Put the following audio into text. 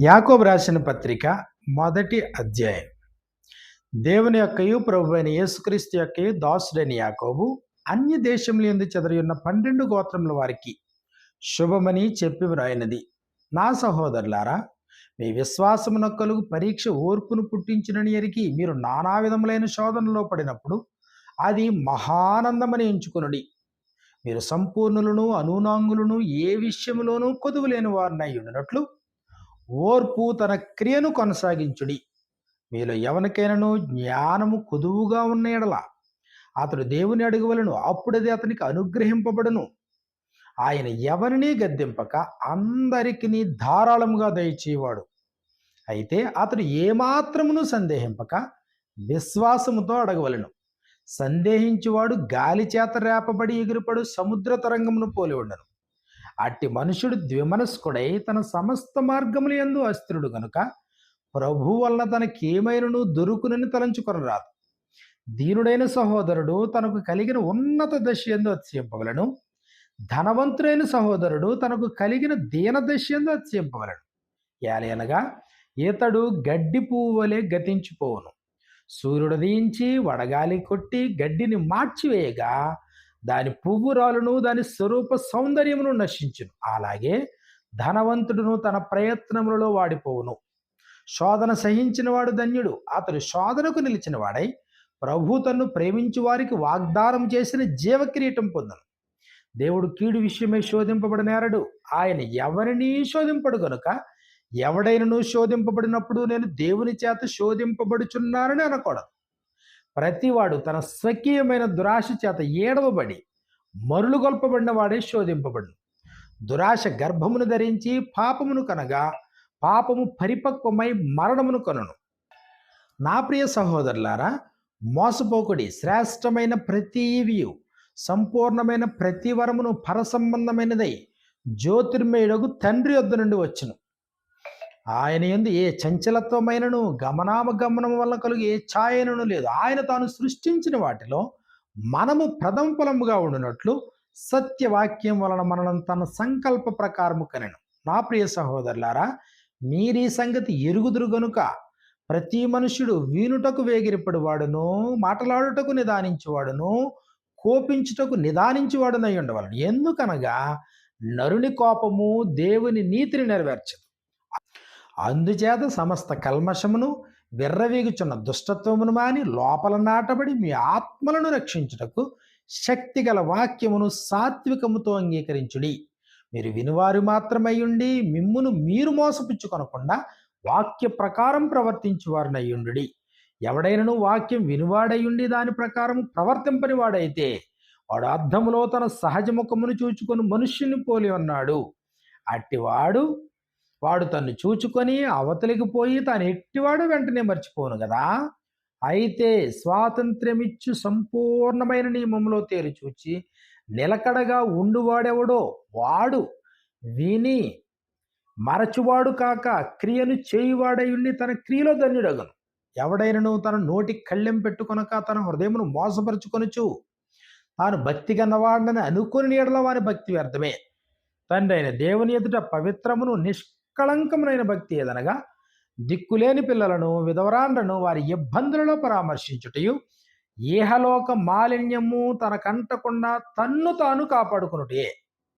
యాకోబు రాసిన పత్రిక మొదటి అధ్యాయం. దేవుని యొక్కయు ప్రభు అయిన యేసుక్రీస్తు యొక్కయు దాసుడైన యాకోబు అన్య దేశములు ఎందు చెదరి ఉన్న పన్నెండు గోత్రముల వారికి శుభమని చెప్పి వ్రాయినది నా సహోదరులారా మీ విశ్వాసమున కలుగు పరీక్ష ఓర్పును పుట్టించినని ఎరిగి మీరు నానా విధములైన శోధనలో పడినప్పుడు అది మహానందమని ఎంచుకునుడి. మీరు సంపూర్ణులను అనూనాంగులను ఏ విషయంలోనూ కొదువు లేని అయ్యుండినట్లు ఓర్పు తన క్రియను కొనసాగించుడి. మీలో ఎవరికైనాను జ్ఞానము కుదువుగా ఉన్న ఎడల అతడు దేవుని అడుగువలను అప్పుడది అతనికి అనుగ్రహింపబడును. ఆయన ఎవరినీ గద్దెంపక అందరికీ ధారాళముగా దయచేవాడు అయితే అతడు ఏమాత్రమును సందేహింపక విశ్వాసముతో అడగవలను. సందేహించువాడు గాలి చేత రేపబడి ఎగిరిపడు సముద్ర తరంగమును పోలి ఉండను. అట్టి మనుషుడు ద్విమనస్కుడై తన సమస్త మార్గములు ఎందు అస్థిరుడు గనుక ప్రభు వల్ల తనకేమైనను దొరుకునని తలంచుకొనరాదు. దీనుడైన సహోదరుడు తనకు కలిగిన ఉన్నత దశ ఎందు అత్యంపవలను ధనవంతుడైన సహోదరుడు తనకు కలిగిన దీన దశ ఎందు అత్యంపవలను ఏలయనగా ఇతడు గడ్డి పువ్వు వలె గతించిపోవును. సూర్యుడు దీంచి వడగాలి కొట్టి గడ్డిని మార్చివేయగా దాని పువ్వురాలను దాని స్వరూప సౌందర్యమును నశించును. అలాగే ధనవంతుడును తన ప్రయత్నములలో వాడిపోవును. శోధన సహించిన వాడు ధన్యుడు. అతడు శోధనకు నిలిచిన వాడై ప్రభు తన్ను ప్రేమించు వారికి వాగ్దానం చేసిన జీవకిరీటం పొందను. దేవుడు కీడు విషయమై శోధింపబడినారడు ఆయన ఎవరినీ శోధింపడు గనుక ఎవడైనను శోధింపబడినప్పుడు నేను దేవుని చేత శోధింపబడుచున్నానని అనకూడదు. ప్రతివాడు తన స్వకీయమైన దురాశ చేత ఏడవబడి మరులుగొల్పబడిన వాడే శోధింపబడును దురాశ గర్భమును ధరించి పాపమును కనగా పాపము పరిపక్వమై మరణమును కొనను. నా ప్రియ సహోదరులారా మోసపోకుడి శ్రేష్టమైన ప్రతివియు సంపూర్ణమైన ప్రతి వరమును పరసంబంధమైనదై జ్యోతిర్మయుడకు తండ్రి వద్ద నుండి వచ్చును. ఆయన ఎందు ఏ చంచలత్వమైనను గమనామగమనం వల్ల కలుగు ఏ ఛాయనను లేదు. ఆయన తాను సృష్టించిన వాటిలో మనము ప్రథమ ఫలముగా ఉండినట్లు సత్యవాక్యం వలన మనలను తన సంకల్ప ప్రకారము కనెను. నా ప్రియ సహోదరులారా మీరీ సంగతి ఎరుగుదురు గనుక ప్రతి మనుషుడు వీనుటకు వేగిరిపడి వాడును మాటలాడుటకు నిదానించువాడును కోపించుటకు నిదానించువాడునై ఉండవలను. ఎందుకనగా నరుని కోపము దేవుని నీతిని నెరవేర్చదు. అందుచేత సమస్త కల్మషమును విర్రవీగుచున్న దుష్టత్వమును మాని లోపల నాటబడి మీ ఆత్మలను రక్షించుటకు శక్తిగల వాక్యమును సాత్వికముతో అంగీకరించుడి. మీరు వినువారు మాత్రమయ్యుండి మిమ్మును మీరు మోసపుచ్చుకొనకుండా వాక్య ప్రకారం ప్రవర్తించువారునయ్యుండు ఎవడైనను వాక్యం వినువాడయ్యుండి దాని ప్రకారం ప్రవర్తింపని వాడైతే వాడు అర్థములో తన సహజ ముఖమును చూచుకొని మనుష్యుని పోలి ఉన్నాడు. అట్టివాడు వాడు తను చూచుకొని అవతలికి పోయి తాను ఎట్టివాడు వెంటనే మర్చిపోను కదా అయితే స్వాతంత్ర్యమిచ్చు సంపూర్ణమైన నియమంలో తేలి చూచి నిలకడగా ఉండువాడెవడో వాడు విని మరచువాడు కాక క్రియను చేయువాడయుండి తన క్రియలో ధన్యుడగను. ఎవడైనను తన నోటి కళ్ళెం పెట్టుకొనక తన హృదయమును మోసపరుచుకొనుచు తాను భక్తి కన్నవాడని అనుకుని నీడలో వారి భక్తి వ్యర్థమే. తండ్రి అయిన దేవుని ఎదుట పవిత్రమును నిష్ నిష్కళంకమునైన భక్తి ఏదనగా దిక్కులేని పిల్లలను విధవరాండ్రను వారి ఇబ్బందులలో పరామర్శించుటయు ఏహలోక మాలిన్యము తన కంటకుండా తన్ను తాను కాపాడుకునుటే.